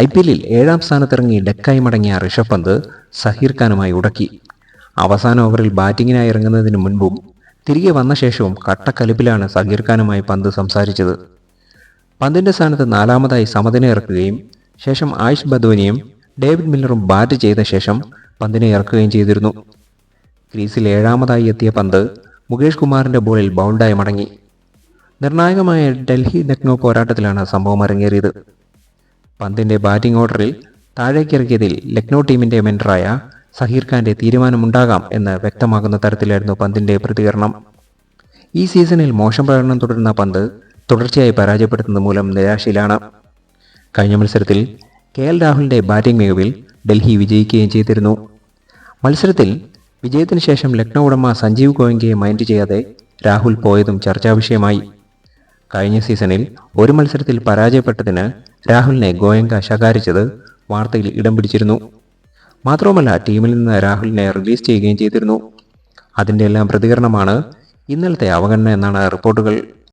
I P എല്ലിൽ ഏഴാം സ്ഥാനത്തിറങ്ങി ഡെക്കായി മടങ്ങിയ ഋഷഭ് പന്ത് സഹീർ ഖാനുമായി ഉടക്കി. അവസാന ഓവറിൽ ബാറ്റിങ്ങിനായി ഇറങ്ങുന്നതിന് മുൻപും തിരികെ വന്ന ശേഷവും കട്ടക്കലിപ്പിലാണ് സഹീർ ഖാനുമായി പന്ത് സംസാരിച്ചത്. പന്തിന്റെ സ്ഥാനത്ത് നാലാമതായി സമതിനെ ഇറക്കുകയും ശേഷം ആയുഷ് ബദ്വനിയും ഡേവിഡ് മില്ലറും ബാറ്റ് ചെയ്ത ശേഷം പന്തിനെ ഇറക്കുകയും ചെയ്തിരുന്നു. ക്രീസിൽ ഏഴാമതായി എത്തിയ പന്ത് മുകേഷ് കുമാറിന്റെ ബോളിൽ ബൗണ്ടായി മടങ്ങി. നിർണായകമായ ഡൽഹി ലക്നൗ പോരാട്ടത്തിലാണ് സംഭവം അരങ്ങേറിയത്. പന്തിന്റെ ബാറ്റിംഗ് ഓർഡറിൽ താഴേക്കിറക്കിയതിൽ ലക്നൗ ടീമിന്റെ മെന്ററായ സഹീർ ഖാന്റെ തീരുമാനമുണ്ടാകാം എന്ന് വ്യക്തമാകുന്ന തരത്തിലായിരുന്നു പന്തിന്റെ പ്രതികരണം. ഈ സീസണിൽ മോശം പ്രകടനം തുടരുന്ന പന്ത് തുടർച്ചയായി പരാജയപ്പെടുത്തുന്നത് മൂലം നിരാശയിലാണ്. കഴിഞ്ഞ മത്സരത്തിൽ കെ എൽ രാഹുലിന്റെ ബാറ്റിംഗ് മികവിൽ ഡൽഹി വിജയിക്കുകയും ചെയ്തിരുന്നു. മത്സരത്തിൽ വിജയത്തിന് ശേഷം ലക്നൗ ഉടമ സഞ്ജീവ് ഗോയങ്കയെ മൈൻഡ് ചെയ്യാതെ രാഹുൽ പോയതും ചർച്ചാ വിഷയമായി കഴിഞ്ഞ സീസണിൽ ഒരു മത്സരത്തിൽ പരാജയപ്പെട്ടതിന് രാഹുലിനെ ഗോയങ്ക ശകാരിച്ചത് വാർത്തയിൽ ഇടം പിടിച്ചിരുന്നു. മാത്രവുമല്ല ടീമിൽ നിന്ന് രാഹുലിനെ റിലീസ് ചെയ്യുകയും ചെയ്തിരുന്നു. അതിന്റെ എല്ലാം പ്രതികരണമാണ് ഇന്നലത്തെ അവഗണന എന്നാണ് റിപ്പോർട്ടുകൾ.